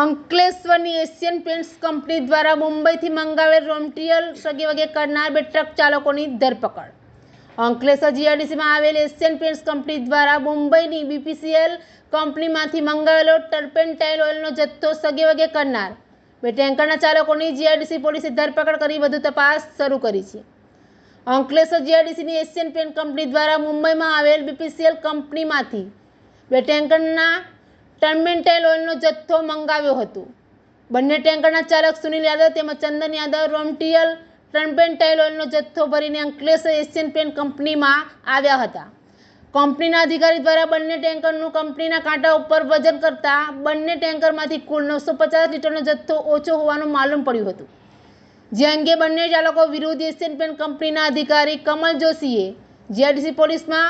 અંકલેશ્વરની Asian pants company દ્વારા મુંબઈથી મંગાવેલ રોમટિયલ સગે વગે કરનાર બે ટ્રક ચાલકોની ધરપકડ. અંકલેશ્વર જીઆરડીસીમાં આવેલ એશિયન પેન્ટ્સ કંપની દ્વારા મુંબઈની બીપીસીએલ કંપનીમાંથી મંગાવેલો ટર્પેન્ટાઇલ ઓઇલનો જથ્થો સગે વગે કરનાર. બે ટેન્કરના ચાલકોની જીઆરડીસી પોલીસે ધરપકડ કરી વધુ તપાસ શરૂ કરી છે. અંકલેશ્વર જીઆરડીસીની એશિયન પેન્ટ કંપની દ્વારા મુંબઈમાં આવેલ બીપીસીએલ કંપનીમાંથી બે ટેન્કરના ટર્મેન્ટાઇલ ઓઇલનો જથ્થો મંગાવ્યો હતો. બંને ટેન્કરના ચાલક સુનિલ યાદવ તેમજ ચંદન યાદવ રોમટીયલ મટીરિયલ ટર્પેન્ટાઇલ ઓઇલનો જથ્થો ભરીને અંકલેશ્વર એશિયન પેન્ટ કંપનીમાં આવ્યા હતા. કંપનીના અધિકારી દ્વારા બંને ટેન્કરનું કંપનીના કાંટા ઉપર વજન કરતા બંને ટેન્કરમાંથી કુલ નવસો પચાસ લીટરનો જથ્થો ઓછો હોવાનું માલુમ પડ્યું હતું. જે અંગે બંને ચાલકો વિરુદ્ધ એશિયન પેન્ટ કંપનીના અધિકારી કમલ જોશીએ જીઆરડીસી પોલીસમાં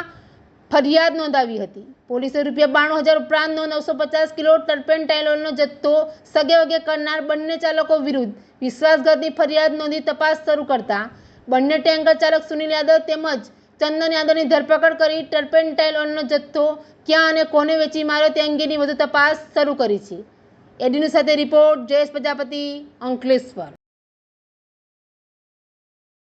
ફરિયાદ નોંધાવી હતી. પોલીસે રૂપિયા બાણું હજાર ઉપરાંતનો નવસો પચાસ કિલો ટર્પેન્ટાઇલોનનો જથ્થો સગે વગે કરનાર બંને ચાલકો વિરુદ્ધ વિશ્વાસઘાતની ફરિયાદ નોંધી તપાસ શરૂ કરતા બંને ટેન્કર ચાલક સુનિલ યાદવ તેમજ ચંદન યાદવની ધરપકડ કરી ટર્પેન્ટાઇલ ઓઇલનો જથ્થો ક્યાં અને કોને વેચી માર્યો તે અંગેની વધુ તપાસ શરૂ કરી છે. એડીની સાથે રિપોર્ટ, જયેશ પ્રજાપતિ, અંકલેશ્વર.